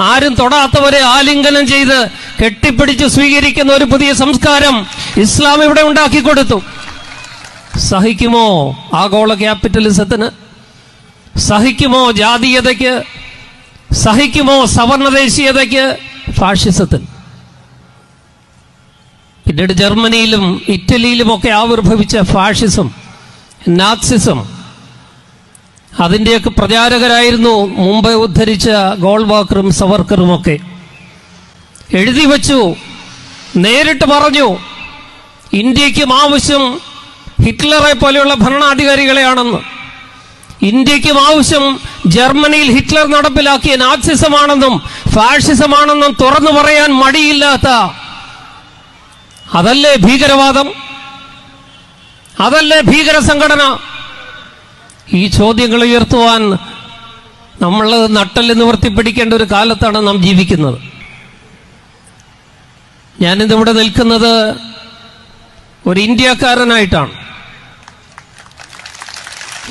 ആരും തൊടാത്തവരെ ആലിംഗനം ചെയ്ത് കെട്ടിപ്പിടിച്ച് സ്വീകരിക്കുന്ന ഒരു പുതിയ സംസ്കാരം ഇസ്ലാം ഇവിടെ ഉണ്ടാക്കി കൊടുത്തു. സഹിക്കുമോ ആഗോള ക്യാപിറ്റലിസത്തിന്? സഹിക്കുമോ ജാതീയതയ്ക്ക്? സഹിക്കുമോ സവർണദേശീയതയ്ക്ക് ഫാഷിസത്തിന്. പിന്നീട് ജർമ്മനിയിലും ഇറ്റലിയിലും ഒക്കെ ആവിർഭവിച്ച ഫാഷിസം നാത്സിസം അതിന്റെയൊക്കെ പ്രചാരകരായിരുന്നു മുമ്പ് ഉദ്ധരിച്ച ഗോൾവാക്കറും സവർക്കറും ഒക്കെ. എഴുതി വച്ചു നേരിട്ട് പറഞ്ഞു ഇന്ത്യക്കും ആവശ്യം ഹിറ്റ്ലറെ പോലെയുള്ള ഭരണാധികാരികളെയാണെന്ന്. ഇന്ത്യക്കും ആവശ്യം ജർമ്മനിയിൽ ഹിറ്റ്ലർ നടപ്പിലാക്കിയ നാസിസമാണെന്നും ഫാഷിസമാണെന്നും തുറന്നു പറയാൻ മടിയില്ലാത്ത അതല്ലേ ഭീകരവാദം? അതല്ലേ ഭീകര സംഘടന ഈ ചോദ്യങ്ങൾ ഉയർത്തുവാൻ നമ്മൾ നട്ടൽ നിവർത്തിപ്പിടിക്കേണ്ട ഒരു കാലത്താണ് നാം ജീവിക്കുന്നത്. ഞാനിതിവിടെ നിൽക്കുന്നത് ഒരു ഇന്ത്യക്കാരനായിട്ടാണ്.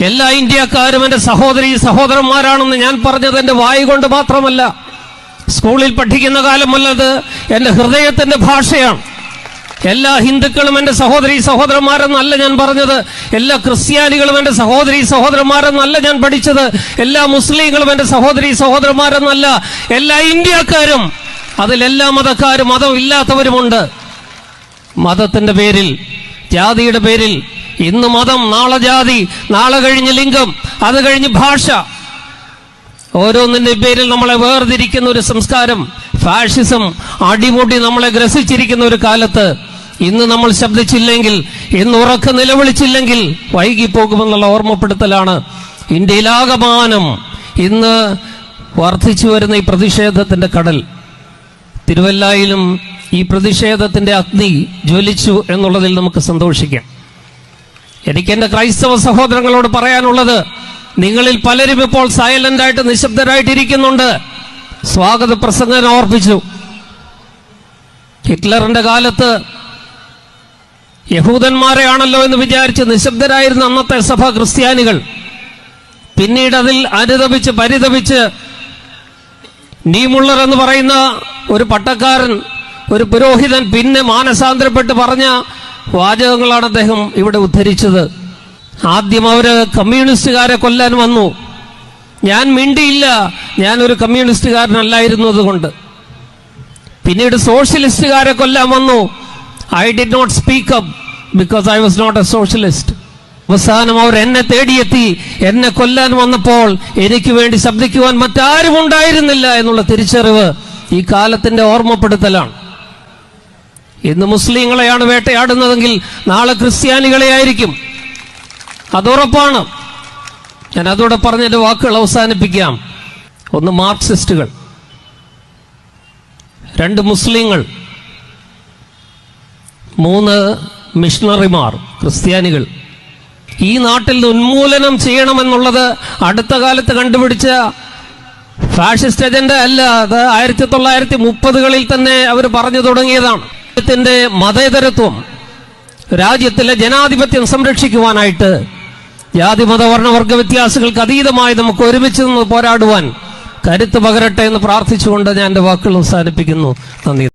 എല്ലാ ഇന്ത്യക്കാരും എന്റെ സഹോദരി സഹോദരന്മാരാണെന്ന് ഞാൻ പറഞ്ഞത് എന്റെ വായി കൊണ്ട് മാത്രമല്ല സ്കൂളിൽ പഠിക്കുന്ന കാലമല്ലത് എന്റെ ഹൃദയത്തിന്റെ ഭാഷയാണ്. എല്ലാ ഹിന്ദുക്കളും എന്റെ സഹോദരി സഹോദരന്മാരെന്നല്ല ഞാൻ പറഞ്ഞത്. എല്ലാ ക്രിസ്ത്യാനികളും എന്റെ സഹോദരി സഹോദരന്മാരെന്നല്ല ഞാൻ പഠിച്ചത്. എല്ലാ മുസ്ലിങ്ങളും എന്റെ സഹോദരി സഹോദരന്മാരെന്നല്ല. എല്ലാ ഇന്ത്യക്കാരും അതിലെല്ലാ മതക്കാരും മതമില്ലാത്തവരുമുണ്ട്. മതത്തിന്റെ പേരിൽ ജാതിയുടെ പേരിൽ ഇന്ന് മതം നാളെ ജാതി നാളെ കഴിഞ്ഞ് ലിംഗം അത് കഴിഞ്ഞ് ഭാഷ. ഓരോന്നിന്റെ പേരിൽ നമ്മളെ വേർതിരിക്കുന്ന ഒരു സംസ്കാരം ഫാഷിസം അടിമുടി നമ്മളെ ഗ്രസിച്ചിരിക്കുന്ന ഒരു കാലത്ത് ഇന്ന് നമ്മൾ ശബ്ദിച്ചില്ലെങ്കിൽ ഇന്ന് ഉറക്ക നിലവിളിച്ചില്ലെങ്കിൽ വൈകിപ്പോകുമെന്നുള്ള ഓർമ്മപ്പെടുത്തലാണ് ഇന്ത്യയിലാകമാനം ഇന്ന് വർദ്ധിച്ചു വരുന്ന ഈ പ്രതിഷേധത്തിന്റെ കടൽ. തിരുവല്ലായിലും ഈ പ്രതിഷേധത്തിന്റെ അഗ്നി ജ്വലിച്ചു എന്നുള്ളതിൽ നമുക്ക് സന്തോഷിക്കാം. എനിക്ക് എന്റെ ക്രൈസ്തവ സഹോദരങ്ങളോട് പറയാനുള്ളത് നിങ്ങളിൽ പലരും ഇപ്പോൾ സൈലന്റ് ആയിട്ട് നിശബ്ദരായിട്ടിരിക്കുന്നുണ്ട്. സ്വാഗത പ്രസംഗം ഓർപ്പിച്ചു. ഹിറ്റ്ലറിന്റെ കാലത്ത് യഹൂദന്മാരെയാണല്ലോ എന്ന് വിചാരിച്ച് നിശബ്ദരായിരുന്ന അന്നത്തെ സഭ ക്രിസ്ത്യാനികൾ. പിന്നീട് അതിൽ അനുതപിച്ച് പരിതപിച്ച് നീമുള്ളർ എന്ന് പറയുന്ന ഒരു പട്ടക്കാരൻ ഒരു പുരോഹിതൻ പിന്നെ മാനസാന്തരപ്പെട്ട് പറഞ്ഞ വാചകങ്ങളാണ് അദ്ദേഹം ഇവിടെ ഉദ്ധരിച്ചത്. ആദ്യം അവർ കമ്മ്യൂണിസ്റ്റുകാരെ കൊല്ലാൻ വന്നു. ഞാൻ മിണ്ടിയില്ല ഞാൻ ഒരു കമ്മ്യൂണിസ്റ്റുകാരനല്ലായിരുന്നു അതുകൊണ്ട് പിന്നീട് സോഷ്യലിസ്റ്റുകാരെ കൊല്ലാൻ വന്നു. I did not speak up because I was not a socialist അവസാനം അവർ എന്നെ തേടിയെത്തി എന്നെ കൊല്ലാൻ വന്നപ്പോൾ എനിക്ക് വേണ്ടി ശബ്ദിക്കുവാൻ മറ്റാരും ഉണ്ടായിരുന്നില്ല എന്നുള്ള തിരിച്ചറിവ് ഈ കാലത്തിന്റെ ഓർമ്മപ്പെടുത്തലാണ്. ഇന്ന് മുസ്ലിങ്ങളെയാണ് വേട്ടയാടുന്നതെങ്കിൽ നാളെ ക്രിസ്ത്യാനികളെ ആയിരിക്കും. അതുറപ്പാണ് ഞാൻ അതോടെ പറഞ്ഞ എന്റെ വാക്കുകൾ അവസാനിപ്പിക്കാം. ഒന്ന് മാർക്സിസ്റ്റുകൾ. രണ്ട് മുസ്ലിങ്ങൾ. മൂന്ന് മിഷണറിമാർ ക്രിസ്ത്യാനികൾ. ഈ നാട്ടിൽ ഉന്മൂലനം ചെയ്യണമെന്നുള്ളത് അടുത്ത കാലത്ത് കണ്ടുപിടിച്ച ഫാഷിസ്റ്റ് അജണ്ട അല്ല. അത് ആയിരത്തി തൊള്ളായിരത്തി മുപ്പതുകളിൽ തന്നെ അവർ പറഞ്ഞു തുടങ്ങിയതാണ്. രാജ്യത്തിന്റെ മതേതരത്വം രാജ്യത്തിലെ ജനാധിപത്യം സംരക്ഷിക്കുവാനായിട്ട് ജാതി മതവർണവർഗ വ്യത്യാസങ്ങൾക്ക് അതീതമായി നമുക്ക് ഒരുമിച്ച് നിന്ന് പോരാടുവാൻ കരുത്ത് പകരട്ടെ എന്ന് പ്രാർത്ഥിച്ചുകൊണ്ട് ഞാൻ എന്റെ വാക്കുകൾ അവസാനിപ്പിക്കുന്നു. നന്ദി.